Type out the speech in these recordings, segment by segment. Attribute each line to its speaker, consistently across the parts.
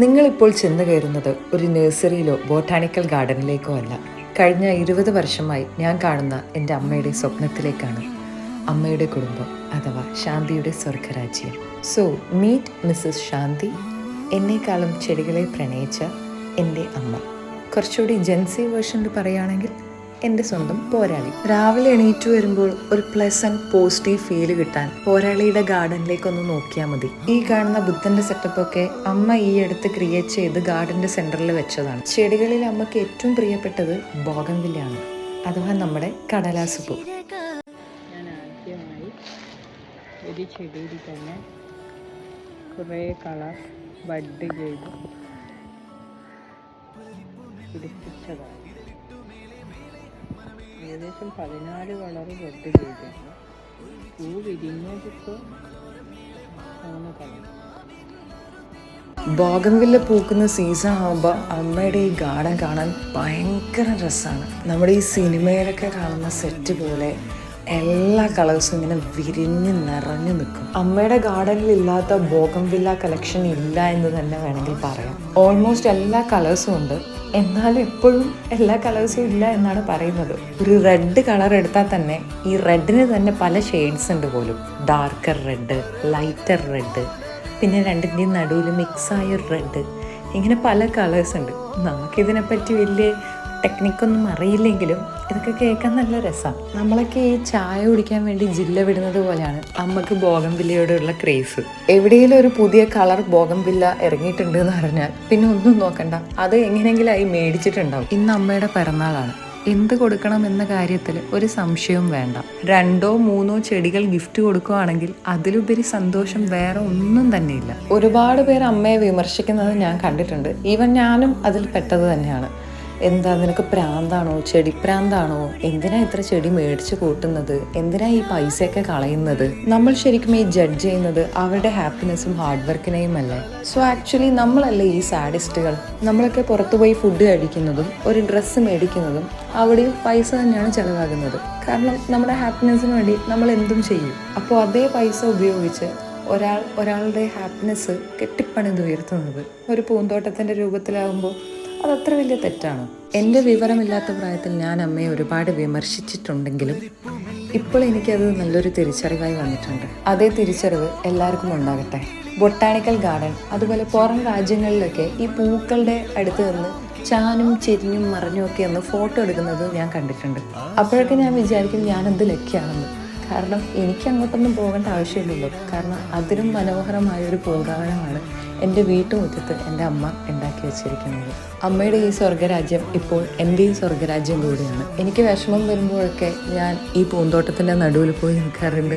Speaker 1: നിങ്ങളിപ്പോൾ ചെന്ന് കയറുന്നത് ഒരു നഴ്സറിയിലോ ബോട്ടാണിക്കൽ ഗാർഡനിലേക്കോ അല്ല. കഴിഞ്ഞ ഇരുപത് വർഷമായി ഞാൻ കാണുന്ന എന്റെ അമ്മയുടെ സ്വപ്നത്തിലേക്കാണ്. അമ്മയുടെ കുടുംബം അഥവാ ശാന്തിയുടെ സ്വർഗരാജ്യം. സോ മീറ്റ് മിസ്സസ് ശാന്തി എന്നെക്കാളും ചെടികളെ പ്രണയിച്ച എന്റെ അമ്മ. കുറച്ചുകൂടി ജെൻസി വേർഷനിൽ പറയുകയാണെങ്കിൽ എന്റെ സ്വന്തം പോരാളി. രാവിലെ എണീറ്റ് വരുമ്പോൾ ഒരു പ്ലസന്റ് പോസിറ്റീവ് ഫീൽ കിട്ടാൻ പോരാളിയുടെ ഗാർഡനിലേക്ക് ഒന്ന് നോക്കിയാൽ മതി. ഈ കാണുന്ന ബുദ്ധന്റെ സെറ്റപ്പ് ഒക്കെ അമ്മ ഈ അടുത്ത് ക്രിയേറ്റ് ചെയ്ത് ഗാർഡന്റെ സെന്ററിൽ വെച്ചതാണ്. ചെടികളിൽ അമ്മയ്ക്ക് ഏറ്റവും പ്രിയപ്പെട്ടത് ബോഗൻവില്ലയാണ്. അഥവാ നമ്മുടെ കടലാസ് പൂ.
Speaker 2: ഒരു ചെടിയിൽ തന്നെ കുറേ കളർ ബഡ് ചെയ്ത് പിടിപ്പിച്ചതാണ് ഏകദേശം പതിനാല് കളർ ബഡ് ചെയ്തിട്ടുണ്ട് പൂ വിരിഞ്ഞതിപ്പോൾ മൂന്ന് കളർ
Speaker 1: ബോഗൻവില്ല പൂക്കുന്ന സീസൺ ആകുമ്പോൾ അമ്മയുടെ ഈ ഗാർഡൻ കാണാൻ ഭയങ്കര രസമാണ് നമ്മുടെ ഈ സിനിമയിലൊക്കെ കാണുന്ന സെറ്റ് പോലെ എല്ലാ കളേഴ്സും ഇങ്ങനെ വിരിഞ്ഞ് നിറഞ്ഞു നിൽക്കും. അമ്മയുടെ ഗാർഡനിൽ ഇല്ലാത്ത ബോഗൻവില്ല കളക്ഷൻ ഇല്ല എന്ന് തന്നെ വേണമെങ്കിൽ പറയാം. ഓൾമോസ്റ്റ് എല്ലാ കളേഴ്സും ഉണ്ട്. എന്നാലും എപ്പോഴും എല്ലാ കളേഴ്സും ഇല്ല എന്നാണ് പറയുന്നത്. ഒരു റെഡ് കളർ എടുത്താൽ തന്നെ ഈ റെഡിന് തന്നെ പല ഷെയ്ഡ്സ് ഉണ്ട് പോലും. ഡാർക്കർ റെഡ് ലൈറ്റർ റെഡ് പിന്നെ രണ്ടിന്റെയും നടുവിൽ മിക്സായ റെഡ് ഇങ്ങനെ പല കളേഴ്സ് ഉണ്ട്. നമുക്കിതിനെപ്പറ്റി വലിയ ടെക്നിക്കൊന്നും അറിയില്ലെങ്കിലും ഇതൊക്കെ കേൾക്കാൻ നല്ല രസമാണ് നമ്മളൊക്കെ ഈ ചായ കുടിക്കാൻ വേണ്ടി ജില്ല വിടുന്നത് പോലെയാണ് അമ്മയ്ക്ക് ബോഗംവില്ലയോടുള്ള ക്രേസ്. എവിടെയെങ്കിലും ഒരു പുതിയ കളർ ബോഗംവില്ല ഇറങ്ങിയിട്ടുണ്ട് എന്ന് പറഞ്ഞാൽ പിന്നെ ഒന്നും നോക്കണ്ട. അത് എങ്ങനെയെങ്കിലും ആയി മേടിച്ചിട്ടുണ്ടാവും. ഇന്ന് അമ്മയുടെ പിറന്നാളാണ്. എന്ത് കൊടുക്കണം എന്ന കാര്യത്തിൽ ഒരു സംശയവും വേണ്ട. രണ്ടോ മൂന്നോ ചെടികൾ ഗിഫ്റ്റ് കൊടുക്കുകയാണെങ്കിൽ അതിലുപരി സന്തോഷം വേറെ ഒന്നും തന്നെയില്ല. ഒരുപാട് പേർ അമ്മയെ വിമർശിക്കുന്നത് ഞാൻ കണ്ടിട്ടുണ്ട്. ഈവൻ ഞാനും അതിൽ പെട്ടത് തന്നെയാണ്. എന്താ നിനക്ക് പ്രാന്താണോ? ചെടിപ്രാന്താണോ എന്തിനാ ഇത്ര ചെടി മേടിച്ച് കൂട്ടുന്നത്? എന്തിനാ ഈ പൈസയൊക്കെ കളയുന്നത്? നമ്മൾ ശരിക്കും ഈ ജഡ്ജ് ചെയ്യുന്നത് അവരുടെ ഹാപ്പിനെസ്സും ഹാർഡ് വർക്കിനെയും അല്ലേ? സോ ആക്ച്വലി നമ്മളല്ലേ ഈ സാഡിസ്റ്റുകൾ നമ്മളൊക്കെ പുറത്തുപോയി ഫുഡ് കഴിക്കുന്നതും ഒരു ഡ്രസ്സ് മേടിക്കുന്നതും അവിടെയും പൈസ തന്നെയാണ് ചിലവാകുന്നത്. കാരണം നമ്മുടെ ഹാപ്പിനെസ്സിന് വേണ്ടി നമ്മൾ എന്തും ചെയ്യും. അപ്പോൾ അതേ പൈസ ഉപയോഗിച്ച് ഒരാൾ ഒരാളുടെ ഹാപ്പിനെസ് കെട്ടിപ്പണിത് ഉയർത്തുന്നത്. ഒരു പൂന്തോട്ടത്തിന്റെ രൂപത്തിലാകുമ്പോൾ അതത്ര വലിയ തെറ്റാണ്? എന്റെ വിവരമില്ലാത്ത പ്രായത്തിൽ ഞാൻ അമ്മയെ ഒരുപാട് വിമർശിച്ചിട്ടുണ്ടെങ്കിലും ഇപ്പോൾ എനിക്കത് നല്ലൊരു തിരിച്ചറിവായി വന്നിട്ടുണ്ട്. അതേ തിരിച്ചറിവ് എല്ലാവർക്കും ഉണ്ടാകട്ടെ. ബൊട്ടാണിക്കൽ ഗാർഡൻ അതുപോലെ പുറം രാജ്യങ്ങളിലൊക്കെ ഈ പൂക്കളുടെ അടുത്ത് നിന്ന് ചാനും ചെരിഞ്ഞും മറിഞ്ഞും ഒക്കെ ഒന്ന് ഫോട്ടോ എടുക്കുന്നത് ഞാൻ കണ്ടിട്ടുണ്ട്. അപ്പോഴൊക്കെ ഞാൻ വിചാരിക്കും ഞാനെന്ത് ലക്ഷ്യാണെന്ന് കാരണം എനിക്ക് അങ്ങോട്ടൊന്നും പോകേണ്ട ആവശ്യമില്ലല്ലോ. കാരണം അതിലും മനോഹരമായ ഒരു പൂങ്കാവനമാണ് എന്റെ വീട്ടുമുറ്റത്ത് എന്റെ അമ്മ ഉണ്ടാക്കി വെച്ചിരിക്കുന്നത്. അമ്മയുടെ ഈ സ്വർഗരാജ്യം ഇപ്പോൾ എന്റെ ഈ സ്വർഗരാജ്യം കൂടിയാണ്. എനിക്ക് വിഷമം വരുമ്പോഴൊക്കെ ഞാൻ ഈ പൂന്തോട്ടത്തിന്റെ നടുവിൽ പോയി നിൽക്കാറുണ്ട്.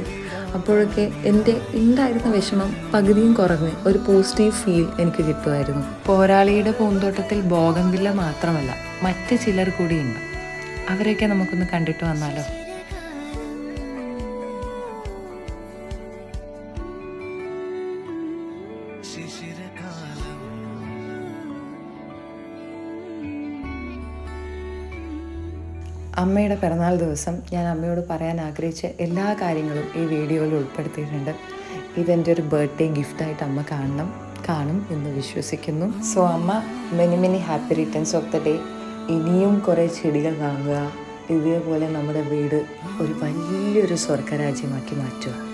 Speaker 1: അപ്പോഴൊക്കെ എന്റെ ഉണ്ടായിരുന്ന വിഷമം പകുതിയും കുറഞ്ഞ് ഒരു പോസിറ്റീവ് ഫീൽ എനിക്ക് കിട്ടുമായിരുന്നു. പോരാളിയുടെ പൂന്തോട്ടത്തിൽ ബോഗംവില്ല മാത്രമല്ല മറ്റ് ചിലർ കൂടിയുണ്ട്. അവരെയൊക്കെ നമുക്കൊന്ന് കണ്ടിട്ട് വന്നാലോ? അമ്മയുടെ പിറന്നാൾ ദിവസം ഞാൻ അമ്മയോട് പറയാൻ ആഗ്രഹിച്ച എല്ലാ കാര്യങ്ങളും ഈ വീഡിയോയിൽ ഉൾപ്പെടുത്തിയിട്ടുണ്ട്. ഇതെന്റെ ഒരു ബർത്ത്ഡേ ഗിഫ്റ്റായിട്ട് അമ്മ കാണണം കാണും എന്ന് വിശ്വസിക്കുന്നു. സോ അമ്മ many many happy returns of the day ഇനിയും കുറേ ചെടികൾ വാങ്ങുക ഇതേപോലെ നമ്മുടെ വീട് ഒരു വലിയൊരു സ്വർഗരാജ്യമാക്കി മാറ്റുക.